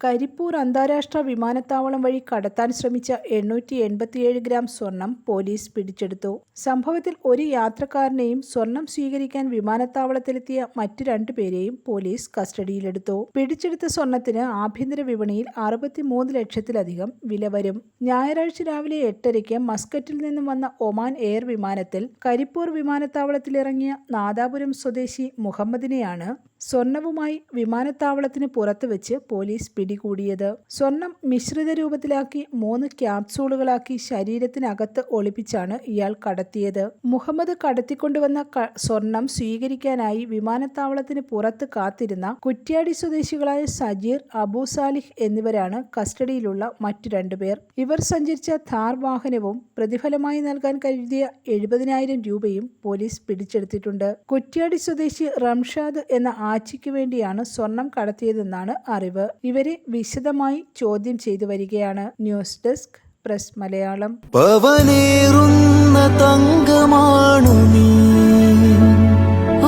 കരിപ്പൂർ അന്താരാഷ്ട്ര വിമാനത്താവളം വഴി കടത്താൻ ശ്രമിച്ച എണ്ണൂറ്റി എൺപത്തിയേഴ് ഗ്രാം സ്വർണം പോലീസ് പിടിച്ചെടുത്തു. സംഭവത്തിൽ ഒരു യാത്രക്കാരനെയും സ്വർണം സ്വീകരിക്കാൻ വിമാനത്താവളത്തിലെത്തിയ മറ്റു രണ്ടുപേരെയും പോലീസ് കസ്റ്റഡിയിലെടുത്തു. പിടിച്ചെടുത്ത സ്വർണത്തിന് ആഭ്യന്തര വിപണിയിൽ അറുപത്തിമൂന്ന് ലക്ഷത്തിലധികം വില വരും. ഞായറാഴ്ച രാവിലെ എട്ടരയ്ക്ക് മസ്കറ്റിൽ നിന്നും വന്ന ഒമാൻ എയർ വിമാനത്തിൽ കരിപ്പൂർ വിമാനത്താവളത്തിലിറങ്ങിയ നാദാപുരം സ്വദേശി മുഹമ്മദിനെയാണ് സ്വർണവുമായി വിമാനത്താവളത്തിന് പുറത്ത് വെച്ച് പോലീസ് പിടികൂടിയത്. സ്വർണം മിശ്രിത രൂപത്തിലാക്കി മൂന്ന് ക്യാപ്സൂളുകളാക്കി ശരീരത്തിനകത്ത് ഒളിപ്പിച്ചാണ് ഇയാൾ കടത്തിയത്. മുഹമ്മദ് കടത്തിക്കൊണ്ടുവന്ന സ്വർണം സ്വീകരിക്കാനായി വിമാനത്താവളത്തിന് പുറത്ത് കാത്തിരുന്ന കുറ്റ്യാടി സ്വദേശികളായ സജീർ അബു സാലിഹ് എന്നിവരാണ് കസ്റ്റഡിയിലുള്ള മറ്റു രണ്ടുപേർ. ഇവർ സഞ്ചരിച്ച ഥാർ വാഹനവും പ്രതിഫലമായി നൽകാൻ കരുതിയ എഴുപതിനായിരം രൂപയും പോലീസ് പിടിച്ചെടുത്തിട്ടുണ്ട്. കുറ്റ്യാടി സ്വദേശി റംഷാദ് എന്ന ആച്ചിക്ക് വേണ്ടിയാണ് സ്വർണം കടത്തിയതെന്നാണ് അറിവ്. ഇവരെ വിശദമായി ചോദ്യം ചെയ്തു വരികയാണ്. News desk press Malayalam. പവനേറുന്ന തങ്കമാണു നീ.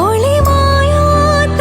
ഒളിമായാത്ത